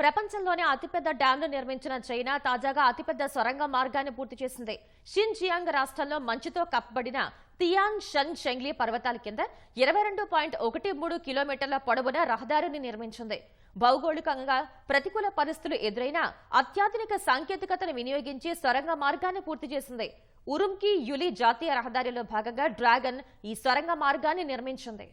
ప్రపంచంలోనే అతిపెద్ద డ్యాంను నిర్మించిన చైనా తాజాగా అతిపెద్ద సొరంగ మార్గాన్ని పూర్తి చేసింది. షిన్ జియాంగ్ రాష్ట్రంలో మంచుతో కప్పబడిన తియాన్ షన్ షెంగ్లీ పర్వతాల కింద ఇరవై రెండు పాయింట్ ఒకటి మూడు కిలోమీటర్ల పొడవున రహదారిని నిర్మించింది. భౌగోళికంగా ప్రతికూల పరిస్థితులు ఎదురైనా అత్యాధునిక సాంకేతికతను వినియోగించి సొరంగ మార్గాన్ని పూర్తి చేసింది. ఉరుంకి యులి జాతీయ రహదారిలో భాగంగా డ్రాగన్ ఈ సొరంగ మార్గాన్ని నిర్మించింది.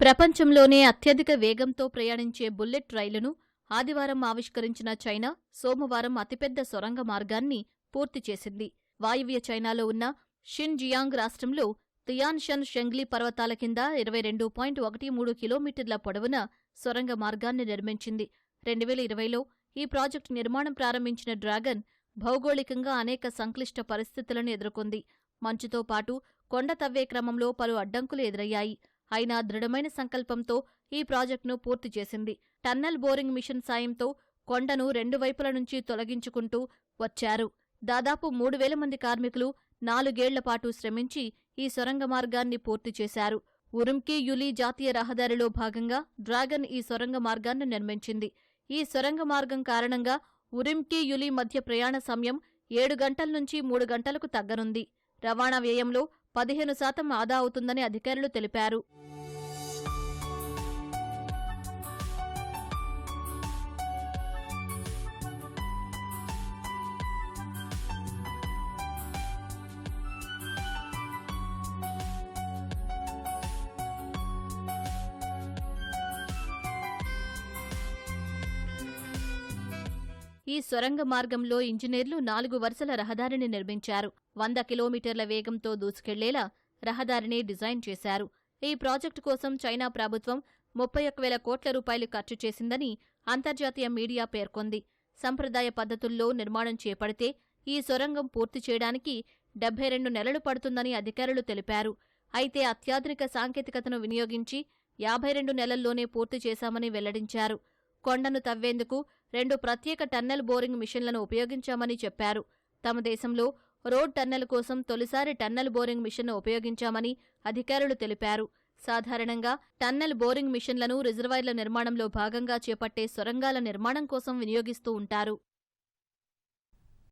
ప్రపంచంలోనే అత్యధిక వేగంతో ప్రయాణించే బుల్లెట్ రైలును ఆదివారం ఆవిష్కరించిన చైనా సోమవారం అతిపెద్ద సొరంగ మార్గాన్ని పూర్తి చేసింది. వాయువ్య చైనాలో ఉన్న షిన్ జియాంగ్ రాష్ట్రంలో తియాన్షన్ షెంగ్లీ పర్వతాల కింద ఇరవై రెండు పాయింట్ ఒకటి మూడు కిలోమీటర్ల పొడవున సొరంగ మార్గాన్ని నిర్మించింది. రెండు వేల ఇరవైలో ఈ ప్రాజెక్టు నిర్మాణం ప్రారంభించిన డ్రాగన్ భౌగోళికంగా అనేక సంక్లిష్ట పరిస్థితులను ఎదుర్కొంది. మంచుతో పాటు కొండ తవ్వే క్రమంలో పలు అడ్డంకులు ఎదురయ్యాయి. అయినా దృఢమైన సంకల్పంతో ఈ ప్రాజెక్టును పూర్తి చేసింది. టన్నెల్ బోరింగ్ మిషన్ సాయంతో కొండను రెండు వైపుల నుంచి తొలగించుకుంటూ వచ్చారు. దాదాపు మూడు వేల మంది కార్మికులు నాలుగేళ్ళపాటు శ్రమించి ఈ సొరంగ మార్గాన్ని పూర్తి చేశారు. ఉరుంకి యులి జాతీయ రహదారిలో భాగంగా డ్రాగన్ ఈ సొరంగ మార్గాన్ని నిర్మించింది. ఈ సొరంగ మార్గం కారణంగా ఉరిమ్కి యులి మధ్య ప్రయాణ సమయం ఏడు గంటల నుంచి మూడు గంటలకు తగ్గనుంది. రవాణా వ్యయంలో పదిహేను శాతం ఆదా అవుతుందని అధికారులు తెలిపారు. ఈ సొరంగ మార్గంలో ఇంజనీర్లు నాలుగు వరుసల రహదారిని నిర్మించారు. వంద కిలోమీటర్ల వేగంతో దూసుకెళ్ళేలా రహదారిని డిజైన్ చేశారు. ఈ ప్రాజెక్టు కోసం చైనా ప్రభుత్వం ముప్పై ఒక్క వేల కోట్ల రూపాయలు ఖర్చు చేసిందని అంతర్జాతీయ మీడియా పేర్కొంది. సంప్రదాయ పద్ధతుల్లో నిర్మాణం చేపడితే ఈ సొరంగం పూర్తి చేయడానికి డెబ్బై రెండు నెలలు పడుతుందని అధికారులు తెలిపారు. అయితే అత్యాధునిక సాంకేతికతను వినియోగించి యాభై రెండు నెలల్లోనే పూర్తి చేశామని వెల్లడించారు. కొండను తవ్వేందుకు రెండు ప్రత్యేక టన్నెల్ బోరింగ్ మిషన్లను ఉపయోగించామని చెప్పారు. తమ దేశంలో రోడ్ టన్నెల్ కోసం తొలిసారి టన్నెల్ బోరింగ్ మిషన్ను ఉపయోగించామని అధికారులు తెలిపారు. సాధారణంగా టన్నెల్ బోరింగ్ మిషన్లను రిజర్వాయర్ల నిర్మాణంలో భాగంగా చేపట్టే సొరంగాల నిర్మాణం కోసం వినియోగిస్తూ ఉంటారు.